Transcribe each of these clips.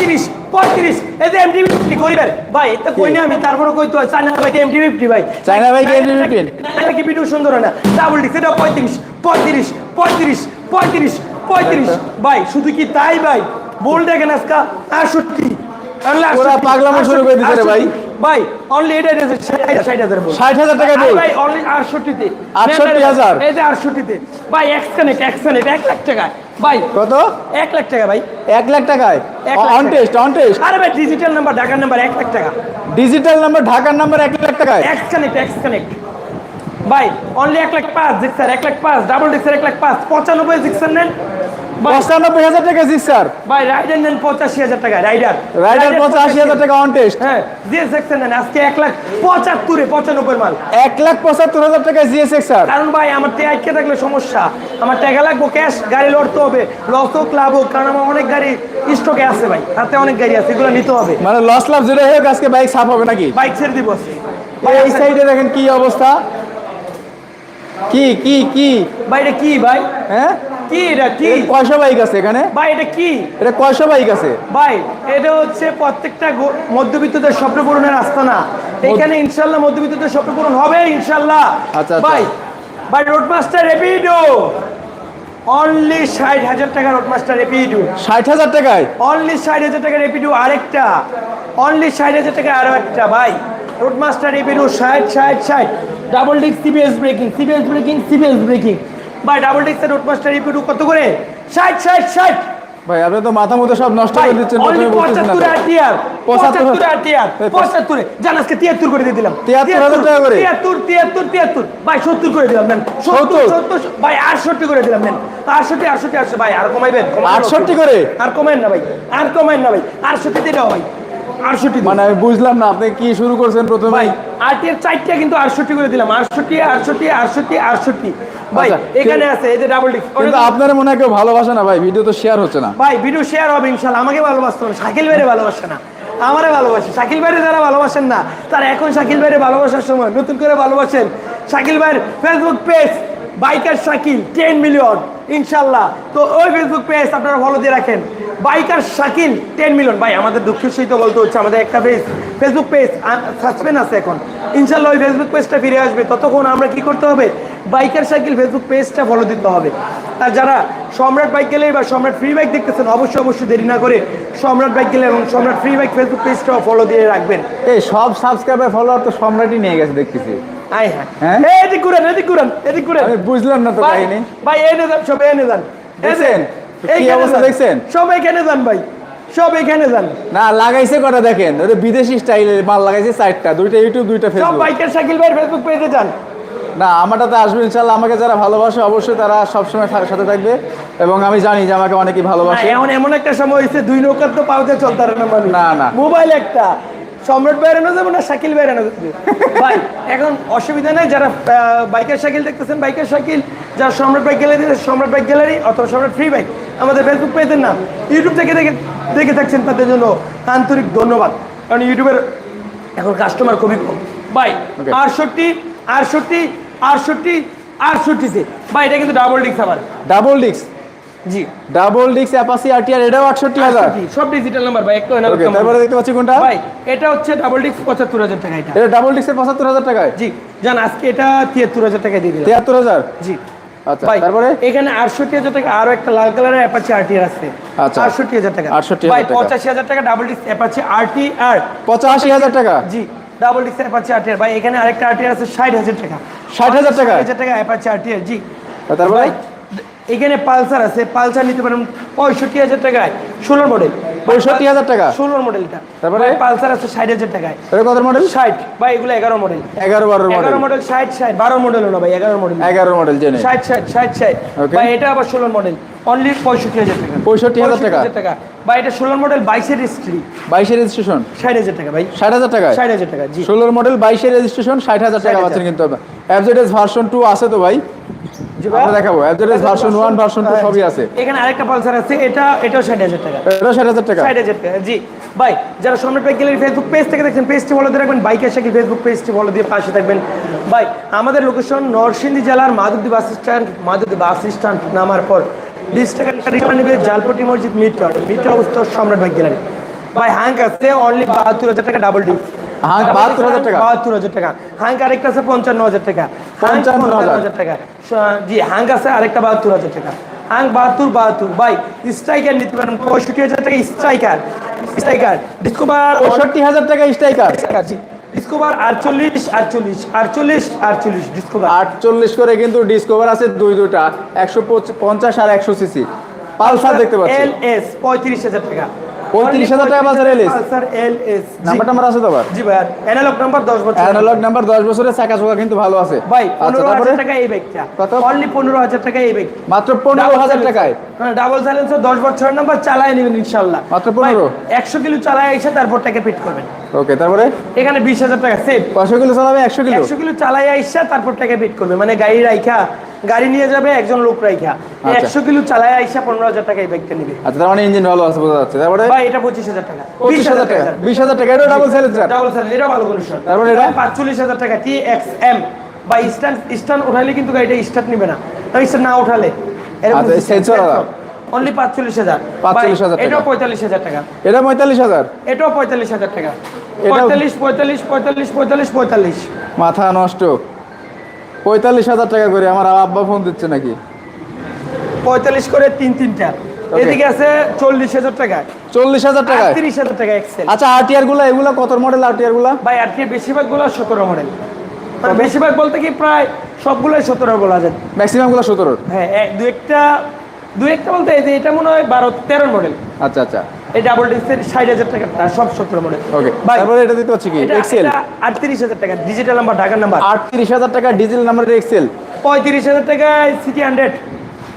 পঁয়ত্রিশ পঁয়ত্রিশ। এই যে এমডি ফিফটি করিবেন। ভাই এটা কই না আমি তারপরে কই তো চায়না ভাই এমটি ফিফটি ভাই। চায়না ভাই এমডি MT-50? এটা কি ভিডিও সুন্দর না। ডাবল ডিক্স এটা পঁয়ত্রিশ পঁয়ত্রিশ পঁয়ত্রিশ পঁয়ত্রিশ পঁয়ত্রিশ। ভাই শুধু কি তাই ভাই? বল দেখেন আজকা আটষট্টি। পাগলামো শুরু করে দিতে ভাই। ভাই অনলি এটা ষাট হাজার বল। ষাট হাজার টাকা বল। ভাই অনলি আটষট্টিতে। 68,000 এই যে আটষট্টিতে। ভাই এক্স কানেক্ট এক্স কানেক্ট এক লাখ টাকায়। ভাই কত? এক লাখ টাকা ভাই। এক লাখ টাকায়? অন টাকা। টেস্ট অন টেস্ট আরে ভাই ডিজিটাল নাম্বার ঢাকার নাম্বার এক লাখ টাকা। ডিজিটাল নাম্বার ঢাকার নাম্বার এক লাখ টাকায়? এক্স কানেক্ট এক্স কানেক্ট ভাই অনলি এক লাখ পাঁচ জিক্সার এক লাখ পাঁচ ডাবল ডিক্সার এক লাখ পাঁচ পঁচানব্বই জিক্সার নেন। পঁচানব্বই হাজার টাকা জি স্যার। ভাই রাইডার নেন পঁচাশি হাজার টাকা রাইডার রাইডার পঁচাশি হাজার টাকা অন টেস্ট হ্যাঁ জিএস নেন আজকে এক লাখ পঁচাত্তরে পঁচানব্বই মাল। এক লাখ পঁচাত্তর হাজার টাকা স্যার। কারণ ভাই আমার টে আটকে থাকলে সমস্যা। আমার টাকা লাগবো ক্যাশ গাড়ি লড়তে হবে। লস হোক লাভ হোক কারণ আমার অনেক গাড়ি স্টকে আছে ভাই। হাতে অনেক গাড়ি আছে এগুলো নিতে হবে। মানে লস লাভ হোক আজকে বাইক সাফ হবে নাকি? বাইক ছেড়ে দিব। এই সাইডে দেখেন কি অবস্থা। কি কি কি? ভাই এটা কি ভাই? হ্যাঁ? কি এটা কি? কয়শো বাইক আছে এখানে? ভাই এটা কি? এটা কয়শো বাইক আছে? ভাই এটা হচ্ছে প্রত্যেকটা মধ্যবিত্তদের স্বপ্ন পূরণের রাস্তা না এখানে ইনশাল্লাহ মধ্যবিত্তদের স্বপ্ন পূরণ হবে ইনশাল্লাহ। আচ্ছা, আচ্ছা। ভাই ভাই রোডমাস্টার রেপিডো অনলি ষাট হাজার টাকা রোডমাস্টার রেপিডো ষাট হাজার টাকায়? অনলি ষাট হাজার টাকা রেপিডো আরেকটা। অনলি ষাট হাজার টাকা আরও একটা ভাই। রোডমাস্টার রেপিডো ষাট ষাট ষাট। Double disc CBS braking CBS braking CBS braking ভাই ডাবল ডিস্কের রোডমাস্টার রেপিডো কত করে? ষাট ষাট ষাট। ভাই আপনি তো মাথা মতো সব নষ্ট করে দিচ্ছেন প্রথমে বলতেছেন না পঁচাত্তর তো। আরটিআর পঁচাত্তর পঁচাত্তর আরটিআর এই পঁচাত্তরে। জান আজকে তিয়াত্তর করে দিয়ে দিলাম। 73,000 টাকা করে? তিয়াত্তর তিয়াত্তর তিয়াত্তর। ভাই সত্তর করে দিলাম নেন। সত্তর 70? ভাই আটষট্টি করে দিলাম নেন। আটষট্টি আটষট্টি আটষট্টি ভাই আর কমাইবেন কমাইবেন। 68 করে? আর কমাইন না ভাই। আর কমাইন না ভাই। আটষট্টি দাও ভাই। আটষট্টি মানে আমি বুঝলাম না আপনি কি শুরু করছেন প্রথমে? ভাই আরটিআর চারটা কিন্তু আটষট্টি করে দিলাম। আটষট্টি আটষট্টি আটষট্টি আটষট্টি। ভাই আচ্ছা, এখানে আছে এই যে ডাবল ডিস্ক কিন্তু আপনার মনে হয় কেউ ভালোবাসে না ভাই ভিডিও তো শেয়ার হচ্ছে না। ভাই ভিডিও শেয়ার হবে ইনশাল্লাহ আমাকে ভালোবাসতো না শাকিল ভাইরে ভালোবাসে না আমারে ভালোবাসে। শাকিল ভাইরে যারা ভালোবাসেন না তারা এখন শাকিল ভাইরে ভালোবাসার সময় নতুন করে ভালোবাসেন। শাকিল ভাইয়ের Facebook page biker Shakil ten million ইনশাল্লাহ তো ওই ফেসবুক পেজ আপনারা ফলো দিয়ে রাখেন। বাইকার শাকিল টেন মিলিয়ন ভাই, আমাদের দুঃখের সহিত বলতে হচ্ছে, আমাদের একটা পেজ ফেসবুক পেজ সাসপেন্ড আছে এখন। ইনশাল্লাহ ওই ফেসবুক পেজটা ফিরে আসবে। ততক্ষণ আমরা কি করতে হবে? বাইকার সাইকেল ফেসবুক পেজটা ফলো দিতে হবে। আর যারা সম্রাট বাইক গেলে বা সম্রাট ফ্রি বাইক দেখতেছেন, অবশ্যই অবশ্যই দেরি না করে সম্রাট বাইক গেলে এবং সম্রাট ফ্রি বাইক ফেসবুক পেজটাও ফলো দিয়ে রাখবেন। এই সব সাবস্ক্রাইবার ফলোয়ার তো সম্রাটই নিয়ে গেছে দেখতেছি। আয় হ্যাঁ? এদিক ঘুরেন এদিক ঘুরেন এদিক ঘুরেন। আমি বুঝলাম না তো কাহিনী। ভাই এনে যান সব এনে যান। দেখছেন? কি অবস্থা দেখছেন? সব এখানে যান ভাই। সব এখানে যান। না লাগাইছে কটা দেখেন? ওটা বিদেশি স্টাইলের মাল লাগাইছে চারটা দুইটা ইউটিউব দুইটা সব বাইকের ভাই ফেসবুক পেজে যান। না আমারটাতে আসবে ইনশাল্লাহ আমাকে যারা ভালোবাসে অবশ্যই তারা সবসময় সাথে থাকবে। এবং আমি জানি যে আমাকে অনেকেই ভালোবাসে। এমন এমন একটা সময় হয়েছে দুই নৌকার তো পাওতে চলতে না, না। মোবাইল একটা। সম্রাট বেরানো যাবে না শাকিল বেরানো যাবে? ভাই এখন অসুবিধা নেই যারা বাইকের সাইকেল দেখতেছেন বাইকের সাইকেল যারা Samrat bike gallery Samrat bike gallery অথবা সম্রাট ফ্রি বাইক আমাদের ফেসবুক পেজের নাম ইউটিউব থেকে দেখে দেখে থাকছেন তাদের জন্য আন্তরিক ধন্যবাদ। কারণ ইউটিউবের এখন কাস্টমার খুবই কম। ভাই আটষট্টি আটষট্টি আটষট্টি আটষট্টিতে। ভাই এটা কিন্তু ডাবল ডিক্স আবার। ডাবল ডিক্স জি। ডাবল ডিক্স অ্যাপাসি আরটিআর এটাও আটষট্টি হাজার। আটষট্টি, সব ডিজিটাল নাম্বার ভাই একটু ওকে তারপরে দেখতে পাচ্ছি কোনটা? ভাই এটা হচ্ছে ডাবল ডিস্ক পঁচাত্তর হাজার টাকা এটা। এটা ডাবল পঁচাত্তর হাজার টাকায়? জি জান আজকে এটা তিয়াত্তর হাজার টাকা দিয়ে দিলাম। তিয়াত্তর হাজার? জি। আচ্ছা তারপরে? এখানে আটষট্টি হাজার টাকা আরও একটা লাল কালারের অ্যাপাচি আরটিআর আছে। আচ্ছা। আটষট্টি হাজার টাকা। 68,000 ভাই টাকা। পঁচাশি হাজার টাকা double disc Apache RTR পঁচাশি হাজার টাকা? জি ডাবল ডিস্ক অ্যাপাচি আরটিআর ভাই এখানে আরেকটা আরটিআর আছে ষাট হাজার টাকা। 60,000 টাকা? হাজার টাকা অ্যাপাচি আরটিআর জি। তারপরে? এখানে পালসার আছে পালসার নিতে পারেন পঁয়ষট্টি হাজার টাকায়। ষোলোর মডেল পঁয়ষট্টি হাজার টাকা? ষোলোর মডেলটা তারপরে? পালসার আছে ষাট হাজার টাকায়। এটা কত মডেল ষাট। ভাই এগুলো এগারো মডেল এগারো বারো মডেল এগারো মডেল ষাট ষাট। বারো মডেল হলো ভাই এগারো মডেল এগারো মডেল জেনে। ষাট ষাট ষাট ষাট. ভাই এটা আবার ষোলো মডেল অনলি পঁয়ষট্টি হাজার টাকা। 65,000 টাকা? টাকা। ভাই এটা ষোলো মডেল বাইশের স্ত্রী বাইশের রেজিস্ট্রেশন ষাট হাজার টাকা ভাই। ষাট হাজার টাকা ষাট হাজার টাকা জি। ষোলোর মডেল বাইশের রেজিস্ট্রেশন ষাট হাজার টাকা 60,000 পাচ্ছেন কিন্তু অ্যাবজেডেস ভার্সন টু আছে তো ভাই। আমরা দেখাবো। অ্যাবজেডেস ভার্সন ওয়ান ভার্সন টু হ্যাঁ, সবই আছে। এখানে আরেকটা পালসার আছে এটা এটাও ষাট হাজার টাকা। এটা ষাট হাজার টাকা। ষাট হাজার টাকা জি। ভাই যারা Samrat bike gallery Facebook page থেকে দেখছেন পেজটি ফলো দিয়ে রাখবেন বাইকের সাইকেল ফেসবুক পেজটি ফলো দিয়ে পাশে থাকবেন। ভাই আমাদের লোকেশন নরসিংদী জেলার Madhabdi bus stand Madhabdi bus stand নামার পর বিশ টাকা রিক্সা নেবে জালপটি মসজিদ মিটর মিটর অবস্থা সম্রাট বাইক গ্যালারি ভাই হাঙ্ক আছে অনলি বাহাত্তর হাজার টাকা ডাবল ডিপ হাঙ্ক 72,000 টাকা? বাহাত্তর হাজার টাকা। হাঙ্ক আরেকটা আছে পঞ্চান্ন হাজার টাকা। পঞ্চান্ন হাজার। টাকা। জি হাঙ্ক আছে আরেকটা বাহাত্তর হাজার টাকা। হাঙ্ক বাহাত্তর বাহাত্তর। ভাই স্ট্রাইকার নিতে পারেন। পঁয়ষট্টি হাজার টাকা স্ট্রাইকার। স্ট্রাইকার। ডিসকভার পঁয়ষট্টি হাজার টাকা স্ট্রাইকার। ডিসকভার আটচল্লিশ আটচল্লিশ আটচল্লিশ আটচল্লিশ ডিসকভার। আটচল্লিশ করে কিন্তু ডিসকভার আছে দুই দুইটা। একশো পঞ্চাশ আর একশো সিসি। পালসার দেখতে পাচ্ছি। এল এস পঁয়ত্রিশ হাজার টাকা। 35,000 টাকা Pulsar LS? Pulsar L S number আছে তো আবার? জি ভাই অ্যানালগ নাম্বার দশ বছর অ্যানালগ নাম্বার দশ বছরের চাকা চোকা কিন্তু ভালো আছে। ভাই আচ্ছা পনেরো তারপরে? হাজার টাকা এই ব্যাগটা কত? অনলি পনেরো হাজার টাকা এই ব্যাগ মাত্র পনেরো হাজার টাকায়? হ্যাঁ ডাবল সাইলেন্সার দশ বছরের নাম্বার চালায় নেবেন ইনশাল্লাহ মাত্র 15? একশো কিলো চালায় এসে তারপর টাকা পেট করবেন। ওকে তারপরে? এখানে বিশ হাজার টাকা সেভ কয়শো কিলো চালাবে একশো কিলো? একশো কিলো চালাই আইসা তারপর টাকা পেট করবে। মানে গাড়ি রাইখা গাড়ি নিয়ে যাবে একজন লোক রাইখা। আচ্ছা। একশো কিলো চালাই আইসা পনেরো হাজার টাকা এই ব্যাগটা নিবে আচ্ছা তার মানে ইঞ্জিন ভালো আছে বোঝা যাচ্ছে। তারপরে? ভাই এটা পঁচিশ হাজার টাকা। পঁচিশ হাজার টাকা। বিশ হাজার টাকা। এটা ডাবল ডাবল এটা ভালো কন্ডিশন তারপরে এটা? পাঁচচল্লিশ হাজার টাকা টি এক্স এম বা উঠালে কিন্তু গাড়িটা স্টার্ট নিবে না। স্টার্ট না উঠালে আচ্ছা, এই sensor আলাদা। অনলি পাঁচচল্লিশ হাজার। 45,000 টাকা। এটাও পঁয়তাল্লিশ হাজার টাকা। এটা পঁয়তাল্লিশ হাজার? এটাও পঁয়তাল্লিশ হাজার টাকা। পঁয়তাল্লিশ পঁয়তাল্লিশ পঁয়তাল্লিশ পঁয়তাল্লিশ পঁয়তাল্লিশ। মাথা নষ্ট। পঁয়তাল্লিশ হাজার টাকা করে আমার আব্বা ফোন দিচ্ছে নাকি? পঁয়তাল্লিশ করে তিন তিনটা। এদিকে আছে চল্লিশ হাজার টাকা। চল্লিশ হাজার টাকায় তিরিশ হাজার টাকা এক্সেল আচ্ছা আরটিআরগুলো এগুলো কত মডেল আরটিআরগুলো? ভাই আর কি বেশিরভাগগুলো সতেরো মডেল বেশিরভাগ বলতে কি প্রায় সবগুলোই সতেরো বলা যায়। ম্যাক্সিমামগুলো সতেরো হ্যাঁ এক- দু একটা দু একটা বলতে এটা মনে হয় বারো তেরো মডেল আচ্ছা আচ্ছা। এই ডাবল ডিস্কের ষাট হাজার টাকা তার সব সতেরো মডেল। ওকে তারপরে এটা দিতে হচ্ছে কি? এক্সেল আটত্রিশ হাজার টাকা ডিজিটাল নাম্বার ঢাকার নাম্বার আটত্রিশ হাজার টাকা ডিজিটাল নাম্বারের এক্সেল পঁয়ত্রিশ হাজার সিটি হান্ড্রেড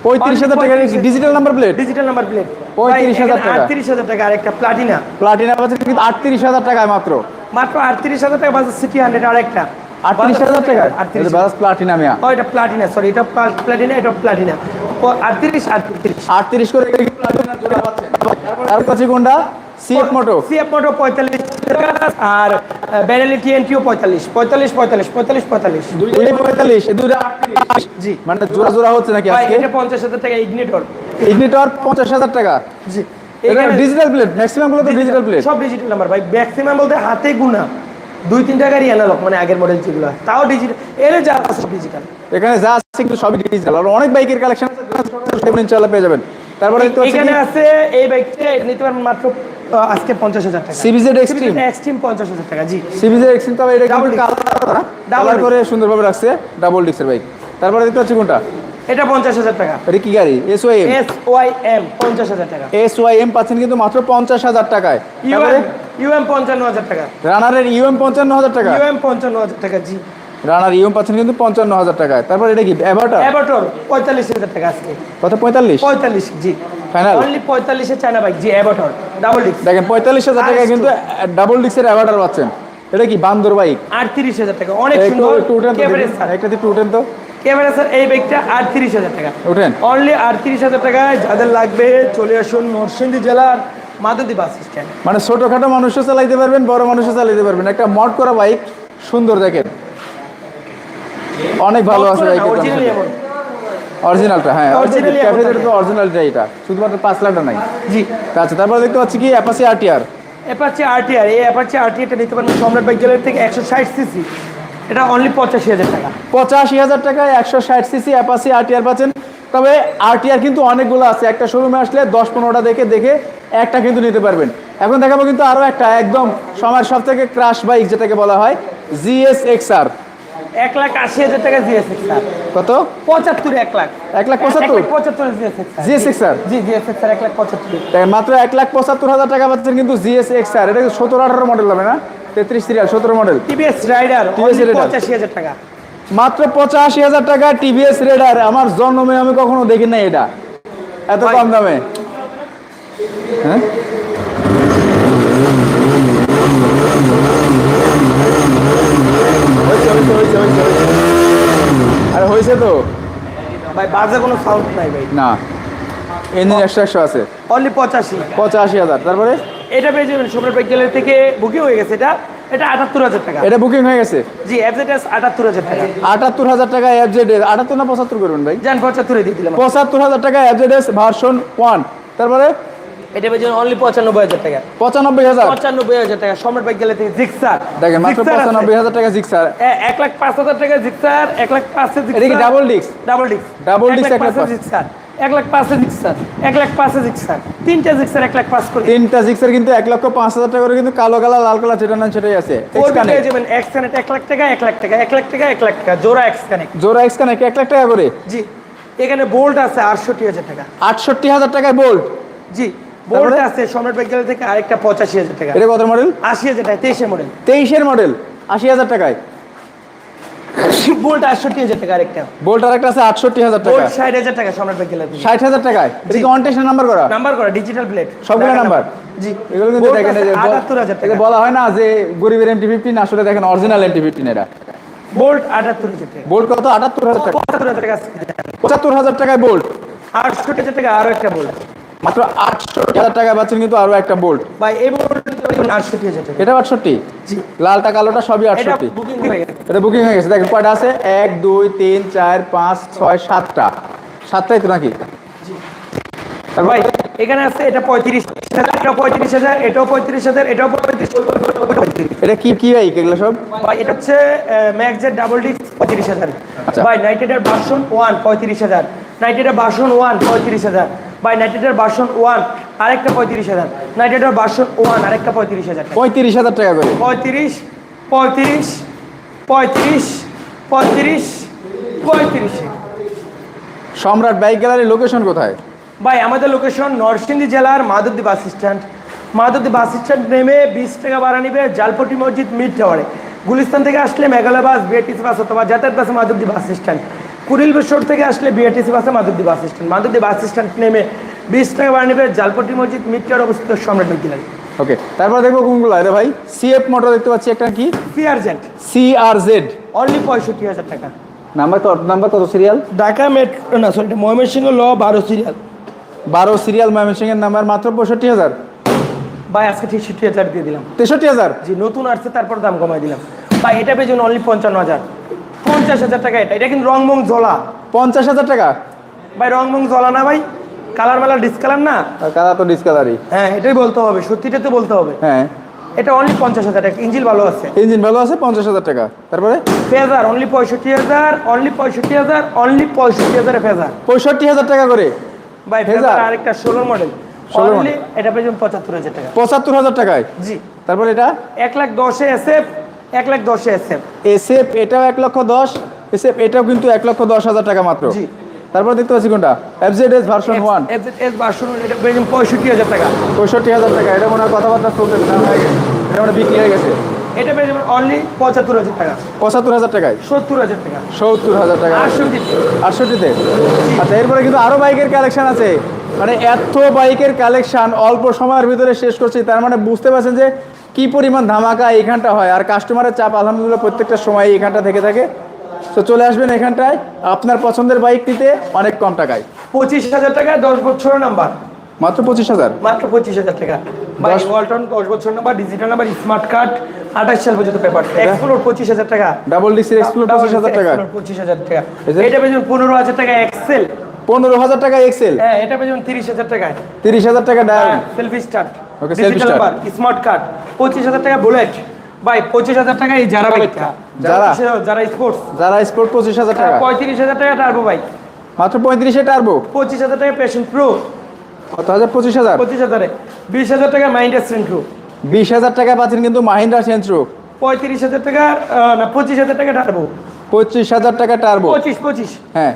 পঁয়ত্রিশ হাজার টাকা digital number plate digital number plate 35,000 টাকা। আটত্রিশ হাজার টাকা আরেকটা প্লাটিনা প্লাটিনা পাচ্ছেন কিন্তু আটত্রিশ হাজার টাকায় মাত্র। মাত্র আটত্রিশ হাজার টাকা বাজার সিটি হান্ড্রেড আরেকটা। আটত্রিশ হাজার টাকা আটত্রিশ। বাজাজ প্লাটিনা মিয়া। ও এটা প্লাটিনা সরি এটা প্লাটিনা এটা প্লাটিনা আটত্রিশ আটত্রিশ। আটত্রিশ করে প্লাটিনা জোড়া পাচ্ছেন আর কাছে কোনটা? সিএফ মোটো সিএফ মোটো পঁয়তাল্লিশ। আর ব্যারেলি টিএনটিও পঁয়তাল্লিশ। পঁয়তাল্লিশ পঁয়তাল্লিশ পঁয়তাল্লিশ পঁয়তাল্লিশ। দুইটা পঁয়তাল্লিশ জি। মানে জোড়া জোড়া হচ্ছে নাকি আজকে? এটা পঞ্চাশ হাজার টাকা ইগনিটর ইগনিটর পঞ্চাশ হাজার টাকা। জি। এখানে ডিজিটাল প্লেট ম্যাক্সিমামগুলো তো ডিজিটাল প্লেট সব ডিজিটাল নাম্বার ভাই। ম্যাক্সিমাম বলতে হাতে গুনা। দুই তিনটা গাড়ি অ্যানালগ মানে আগের মডেল যেগুলো। তাও ডিজিটাল এর যা আছে ডিজিটাল এখানে যা আছে কিন্তু সবই ডিজিটাল আর অনেক বাইকের কালেকশন আছে ইনশাআল্লাহ পেয়ে যাবেন। তারপরে এখানে আছে এই বাইকটা নিতে পারেন মাত্র আজকে পঞ্চাশ হাজার টাকা। সিবিজেড এক্সট্রিম এক্সট্রিম পঞ্চাশ হাজার টাকা জি। সিবিজেড এক্সট্রিম তবে এটা disc. কালার. করে সুন্দরভাবে রাখছে ডাবল ডিস্কের বাইক তারপরে দেখতে পাচ্ছি কোনটা? এটা পঞ্চাশ হাজার টাকা। এটা কি গাড়ি? S Y M S Y M পঞ্চাশ হাজার টাকা। এস ওয়াই এম পাচ্ছেন কিন্তু মাত্র পঞ্চাশ হাজার টাকায়। ইউএম ইউএম পঞ্চান্ন হাজার টাকা। রানারের ইউএম পঞ্চান্ন হাজার টাকা। ইউএম পঞ্চান্ন হাজার টাকা জি। রানার ইউএম পাচ্ছেন কিন্তু পঞ্চান্ন হাজার টাকায়। তারপর এটা কি? অ্যাভাটার অ্যাবাটর পঁয়তাল্লিশ হাজার টাকা আজকে। কত পঁয়তাল্লিশ? পঁয়তাল্লিশ জি। Final? অনলি পঁয়তাল্লিশে চায়না বাইক জি অ্যাবাটর ডাবল ডিস্ক দেখেন পঁয়তাল্লিশ হাজার টাকায় কিন্তু ডাবল ডিস্কের অ্যাভাটার পাচ্ছেন। এটা কি? বান্দর বাইক আটত্রিশ হাজার টাকা অনেক সুন্দর। একটু একটু উঠেন তো। ক্যামেরা স্যার এই বাইকটা আটত্রিশ হাজার টাকা। উঠেন। অনলি আটত্রিশ হাজার টাকায় যাদের লাগবে চলে আসুন নরসিংদী জেলার মাদুদি বাস স্ট্যান্ড। মানে ছোটখাটো মানুষও চালাইতে পারবেন বড় মানুষও চালাইতে পারবেন। একটা মড করা বাইক সুন্দর দেখেন। অনেক ভালো আছে এমন। অরিজিনালটা হ্যাঁ থাকে। তো অরিজিনালটা এটা। শুধুমাত্র পাঁচ লাখটা নাই। জি। আচ্ছা তারপর দেখতে পাচ্ছি কি? অ্যাপাসি আরটিআর অ্যাপাচি আরটিআর এই অ্যাপাচি আরটিআরটা নিতে পারেন সম্রাট বাইক গ্যালারি থেকে একশো ষাট সিসি। এটা অনলি পঁচাশি হাজার টাকা। পঁচাশি হাজার টাকায় একশো ষাট সিসি অ্যাপাসি আরটিআর পাচ্ছেন। তবে আরটিআর কিন্তু অনেকগুলো আছে। একটা শোরুমে আসলে দশ পনেরোটা দেখে দেখে একটা কিন্তু নিতে পারবেন। এখন দেখাবো কিন্তু আরও একটা একদম সময়ের সব থেকে ক্রাশ বাইক যেটাকে বলা হয় জিএস এক্সআর এক লাখ আশি হাজার টাকা জিএসএক্স স্যার। কত? পঁচাত্তর এক লাখ। এক লাখ পঁচাত্তর? পঁচাত্তর GSX GS XR G GSX sir এক লাখ পঁচাত্তর। মাত্র এক লাখ পঁচাত্তর হাজার টাকা পাচ্ছেন কিন্তু জিএস এক্সআর এটা সতেরো আঠারো মডেল হবে না? তেত্রিশ সিরিয়াল সতেরো model TVS Raider TVS Raider। পঁচাশি হাজার টাকা। মাত্র পঁচাশি হাজার টাকা টিভিএস রেডার আমার জন্মে আমি কখনো দেখি নাই এটা। এত কম দামে। হ্যাঁ? হয়েছে। আরে হয়েছে তো? ভাই বাজে কোনো সাউন্ড নাই ভাই। না। ইঞ্জিন একশো একশো আছে। অনলি পঁচাশি। পঁচাশি হাজার। তারপরে? এটা পেয়ে যাবেন সম্রাট বাইক গ্যালারি থেকে বুকিং হয়ে গেছে এটা। এটা আটাত্তর হাজার টাকা। এটা বুকিং হয়ে গেছে? জি এফজেডএস আটাত্তর হাজার টাকা। আটাত্তর হাজার টাকা এফজেড এস আটাত্তর না পঁচাত্তর করবেন ভাই? যান পঁচাত্তরে দিয়ে দিলাম। পঁচাত্তর হাজার টাকা এফজেড এস ভার্সন ওয়ান তারপরে? এটা অনলি পঁচানব্বই হাজার টাকা পঁচানব্বই হাজার পঁচানব্বই হাজার টাকা সম্রাট বাইক গেলে থেকে জিক্সার দেখেন মাত্র পঁচানব্বই হাজার টাকা জিক্সার এক লাখ পাঁচ হাজার টাকা জিক্সার এক লাখ পাঁচে এটা কি ডাবল ডিস্ক ডাবল ডিস্ক এক লাখ। জিক্সার এক লাখ পাঁচে জিক্সার এক লাখ পাঁচে জিক্সার তিনটা জিক্সার এক লাখ পাঁচ করে তিনটা জিক্সার কিন্তু এক লক্ষ পাঁচ হাজার টাকা করে কিন্তু কালো কালার লাল কালার যেটা নেন সেটাই আছে যাবেন এক্স কানেক্ট এক লাখ টাকা এক লাখ টাকা এক লাখ টাকা এক লাখ টাকা জোড়া এক্স কানেক্ট জোড়া এক্স কানেক্ট এক লাখ টাকা করে জি এখানে বোল্ট আছে আটষট্টি হাজার টাকা আটষট্টি হাজার টাকায় বোল্ট জি বোল্ট আছে সম্রাট বাইক গেলে থেকে আরেকটা পঁচাশি হাজার টাকা। এটা কত মডেল আশি হাজার টাকা তেইশে মডেল তেইশের মডেল আশি হাজার টাকায়? বোল্ট আটষট্টি হাজার টাকা আরেকটা। বোল্ট আর আছে আটষট্টি হাজার টাকা বোল্ট ষাট হাজার টাকা সম্রাট বাইক গেলে ষাট হাজার টাকায়? এটা কি অনটেশন নাম্বার করা? নাম্বার করা ডিজিটাল প্লেট সবগুলো নাম্বার জি। এগুলো কিন্তু দেখেন যে আটাত্তর হাজার টাকা। বলা হয় না যে গরিবের এমটি ফিফটিন আসলে দেখেন অরিজিনাল এমটি ফিফটিন এটা বোল্ট আটাত্তর হাজার টাকা। বোল্ট কত? আটাত্তর হাজার টাকা। পঁচাত্তর হাজার টাকা পঁচাত্তর হাজার টাকায় বোল্ট? আটষট্টি হাজার টাকা আরও একটা বোল্ট। মাত্র আটষট্টি হাজার টাকা পাচ্ছেন কিন্তু আরও একটা বোল্ট ভাই এই বোল্ট আটষট্টি হাজার টাকা। এটা আটষট্টি? জি। লালটা কালোটা সবই এটা আটষট্টি। বুকিং হয়ে গেছে। এটা বুকিং হয়ে গেছে। দেখেন কয়টা আছে? এক দুই তিন চার পাঁচ ছয় সাতটা। সাতটাই তো নাকি? ভাই এখানে আছে এটা পঁয়ত্রিশ হাজার এটাও পঁয়ত্রিশ হাজার এটাও পঁয়ত্রিশ হাজার এটাও পঁয়ত্রিশ এটা কি কি বাইক এগুলো সব? ভাই এটা হচ্ছে ম্যাক্সের ডাবল ডিস্ক পঁয়ত্রিশ হাজার। আচ্ছা। ভাই নাইটেডের বাসন ওয়ান পঁয়ত্রিশ হাজার। নাইটেডের বাসন ওয়ান পঁয়ত্রিশ হাজার। ভাই নাইটেডের বাসন ওয়ান আরেকটা পঁয়ত্রিশ হাজার। নাইটেডের বাসন ওয়ান আরেকটা পঁয়ত্রিশ হাজার পঁয়ত্রিশ হাজার টাকা করে। পঁয়ত্রিশ পঁয়ত্রিশ পঁয়ত্রিশ পঁয়ত্রিশ পঁয়ত্রিশে। সম্রাট বাইক গ্যালারি লোকেশন কোথায়? ভাই আমাদের লোকেশন নরসিংদী জেলার Madhabdi bus stand. Madhabdi bus stand নেমে বিশ টাকা ভাড়া নিবে জালপটি মসজিদ মিড টাওয়ারে। গুলিস্তান থেকে আসলে মেঘালয় বাস বিআরটিসি বাস অথবা যাতায়াত বাসে মাধবদী বাস স্ট্যান্ড। কুড়িল বেশর থেকে আসলে বিআরটিসি বাসে Madhabdi bus stand Madhabdi bus stand নেমে বিশ টাকা নিবে জালপটি মসজিদ মিড টাওয়ার অবস্থিত সম্রাট বিদ্যালয় ওকে তারপর দেখব কোনগুলো। আরে ভাই সিএফ মোটর দেখতে পাচ্ছি একটা কি? সিআরজেন্ট সিআর জেড অনলি পঁয়ষট্টি হাজার টাকা। নাম্বার কত নাম্বার কত সিরিয়াল ঢাকা মেট্রো না সরি ময়মনসিংহ ল বারো সিরিয়াল বারো সিরিয়াল ময়মনসিং এর নাম্বার মাত্র পঁয়ষট্টি হাজার? ভাই আজকে তেষট্টি হাজার দিয়ে দিলাম। তেষট্টি হাজার? জি নতুন আসছে তারপর দাম কমাই দিলাম। ভাই এটা পেয়েছেন অনলি পঞ্চান্ন হাজার। পঞ্চাশ হাজার টাকা এটা। এটা কিন্তু রং মং জলা পঞ্চাশ হাজার টাকা? ভাই রং মং জলা না ভাই। কালার মালার ডিসকালার না? কাদা তো ডিসকালারি হ্যাঁ এটাই বলতে হবে সত্যিটা তো বলতে হবে। হ্যাঁ। এটা অনলি পঞ্চাশ হাজার টাকা ইঞ্জিল ভালো আছে। ইঞ্জিন ভালো আছে পঞ্চাশ হাজার টাকা। তারপরে? ফেজার অনলি পঁয়ষট্টি হাজার অনলি পঁয়ষট্টি হাজার অনলি পঁয়ষট্টি হাজার ফেজার। পঁয়ষট্টি হাজার টাকা করে? ভাই ফেজার? আরেকটা ষোলো মডেল 16 অনলি এটা পেয়েছেন পঁচাত্তর হাজার টাকা। পঁচাত্তর হাজার টাকায়? জি। তারপর এটা? এক লাখ দশে এসএফ এক লাখ দশে এসএফ। এসএফ এটাও এক লক্ষ দশ এসএফ এটাও কিন্তু এক লক্ষ দশ হাজার টাকা মাত্র। জি। তারপর দেখতে পাচ্ছি কোনটা? FZ S version one S version এটা পঁয়ষট্টি হাজার টাকা। পঁয়ষট্টি হাজার টাকা এটা মনে হয় কথাবার্তা চলতেছে না হয়ে গেছে। এটা মানে বিক্রি হয়ে গেছে। এটা পেয়ে যাবেন অনলি পঁচাত্তর হাজার টাকা। পঁচাত্তর হাজার টাকায়? সত্তর হাজার টাকা। সত্তর হাজার টাকা। আটষট্টি আটষট্টিতে? আচ্ছা এরপরে কিন্তু আরও বাইকের কালেকশন আছে। মানে এত বাইকের কালেকশন অল্প সময়ের ভিতরে শেষ করছি তার মানে বুঝতে পারছেন যে কি পরিমাণ ধামাকা এইখানটা হয়? আর কাস্টমারের চাপ আলহামদুলিল্লাহ প্রত্যেকটা সময় এইখানটা থেকে থাকে। তো চলে আসবেন এখানটায়। আপনার পছন্দের বাইক নিতে অনেক কম টাকায়। পঁচিশ হাজার টাকা দশ বছরের নাম্বার মাত্র পঁচিশ হাজার? মাত্র পঁচিশ হাজার টাকা। ওয়ালটন দশ বছর number digital number smart card আঠাশ সাল পর্যন্ত পেপার এক্সপ্লোর পঁচিশ হাজার টাকা। ডাবল এক্সপ্লোর পঁচিশ হাজার টাকা। পঁচিশ হাজার টাকা। এটা পেয়ে যাবেন পনেরো হাজার টাকা এক্সেল পনেরো হাজার টাকা এক্সেল হ্যাঁ এটা পেয়ে যাবেন তিরিশ হাজার টাকায়। তিরিশ হাজার টাকা selfie start selfie digital. Smart card পঁচিশ হাজার টাকা বুলেট ভাই পঁচিশ হাজার টাকা এই যারা যারা? যারা স্পোর্টস যারা স্পোর্ট পঁচিশ হাজার টাকা। পঁয়ত্রিশ হাজার টাকা টার্বো বাইক মাত্র পঁয়ত্রিশে টার্বো পঁচিশ হাজার টাকা পেশেন্ট প্রো কত হাজার? পঁচিশ হাজার? পঁচিশ হাজারে। বিশ হাজার টাকা মাইন্ড সেন্ট্রো বিশ হাজার টাকা পাচ্ছেন কিন্তু মাহিন্দ্রা সেন্ট্রো পঁয়ত্রিশ হাজার টাকা না পঁচিশ হাজার টাকা টার্বো পঁচিশ হাজার টাকা টার্বো পঁচিশ পঁচিশ। হ্যাঁ।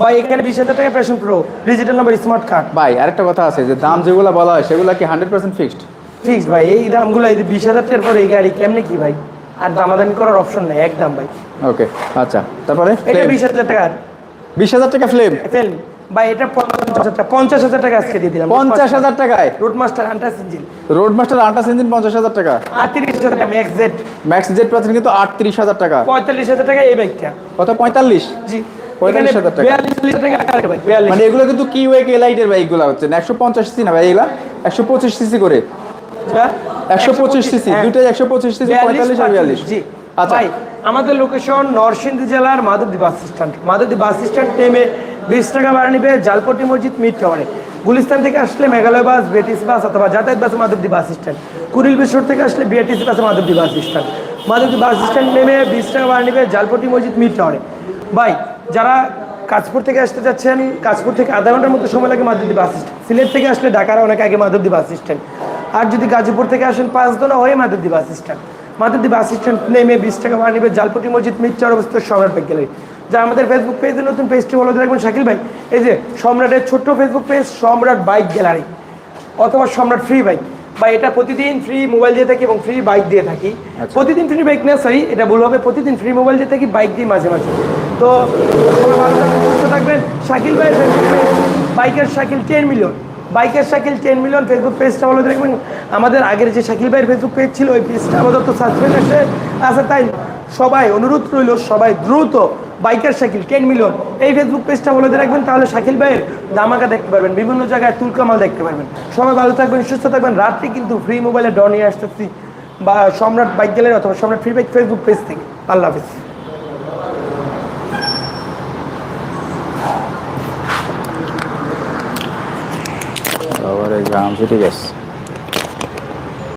ভাই এখানে বিশ হাজার টাকা Passion Pro digital number smart card ভাই আরেকটা কথা আছে যে দাম যেগুলো বলা হয় সেগুলো কি হান্ড্রেড পার্সেন্ট ফিক্সড ফিক্স ভাই এই দামগুলো এই বিশ হাজার টাকার পরে এই গাড়ি কেমনে কি ভাই? আর দামাদামি করার অপশন নেই একদম ভাই। ওকে আচ্ছা তারপরে এটা বিশ হাজার টাকা বিশ হাজার টাকা ফ্লেম ফেল ভাই এটা পঞ্চাশ হাজার টাকা আজকে দিয়ে দিলাম। পঞ্চাশ হাজার টাকায়? রোড মাস্টার আন্টাস ইঞ্জিন রোড মাস্টার আঠাশ ইঞ্জিন পঞ্চাশ হাজার টাকা? আটত্রিশ হাজার টাকা ম্যাক্স জেড ম্যাক্স জেট পাচ্ছেন কিন্তু আটত্রিশ হাজার টাকা। পঁয়তাল্লিশ হাজার টাকা এই বাইকটা কত? পঁয়তাল্লিশ? জি। মানে এগুলো কিন্তু কি ওয়ে কে লাইটের বাইকগুলো হচ্ছে। একশো পঞ্চাশ সিসি না ভাই এগুলা? একশো পঁচিশ সিসি করে। হ্যাঁ? একশো পঁচিশ সিসি হ্যাঁ। দুইটাই একশো পঁচিশ সিসি পঁয়তাল্লিশ আর বিয়াল্লিশ। আচ্ছা। আমাদের লোকেশন নরসিংদী জেলার Madhabdi bus stand Madhabdi bus stand নেমে বিশ টাকা ভাড়া নিবে জালপটি মসজিদ মিট টাওয়ারে গুলিস্তান থেকে আসলে মেঘালয় বাস বেটিস বাস অথবা যাতায়াত bus Madhabdi bus stand Kuril বিশ্বর থেকে আসলে বিএটিসি বাসে Madhabdi bus stand Madhabdi bus stand নেমে বিশ টাকা ভাড়া নিবে জালপটি মসজিদ মিড টাওয়ারে ভাই যারা কাজপুর থেকে আসতে যাচ্ছেন কাজপুর থেকে আধা ঘণ্টার মতো সময় লাগে মাধবদী বাস স্ট্যান্ড। সিলেট থেকে আসলে ঢাকার অনেক আগে মাধবদী বাস স্ট্যান্ড। আর যদি গাজীপুর থেকে আসেন পাঁচ দোনা হয়ে Madhabdi bus stand. Madhabdi bus stand নেমে বিশ টাকা ভাড়া নেবে জালপটি মসজিদ টাওয়ার অবস্থিত সম্রাট ব্যাগ গ্যালারি। যা আমাদের ফেসবুক পেজে নতুন পেজটি ফলো দিয়ে রাখবেন শাকিল ভাই এই যে সম্রাটের ছোট্ট Facebook page Samrat bike gallery অথবা সম্রাট ফ্রি বাইক বা এটা প্রতিদিন ফ্রি মোবাইল দিয়ে থাকি এবং ফ্রি বাইক দিয়ে থাকি। প্রতিদিন ফ্রি বাইক না সরি এটা ভুল হবে। প্রতিদিন ফ্রি মোবাইল দিয়ে থাকি বাইক দিয়ে মাঝে মাঝে। তো সুস্থ থাকবেন? শাকিল ভাই বাইকের শাকিল টেন মিলিয়ন বাইকের শাকিল টেন মিলিয়ন ফেসবুক পেজটা ভালো দেখবেন। আমাদের আগের যে শাকিল ভাইয়ের ফেসবুক পেজ ছিল, ওই পেজটা আমাদের তো সাসপেন্ড আছে আচ্ছা তাই সবাই অনুরোধ রইল, সবাই দ্রুত বাইকার সাইকেল টেন মিলিয়ন এই ফেসবুক পেজটা বলে দিয়ে রাখবেন, তাহলে শাকিল ভাইয়ের দামাকা দেখতে পারবেন, বিভিন্ন জায়গায় তুলকামাল দেখতে পারবেন। সবাই ভালো থাকবেন, সুস্থ থাকবেন। রাত্রে কিন্তু ফ্রি মোবাইলে ড নিয়ে আসতেছি, বা সম্রাট বাইক গ্যালারি অথবা Samrat free bike Facebook page থেকে। আল্লাহ হাফিজ। এই জাম ঠিক আছে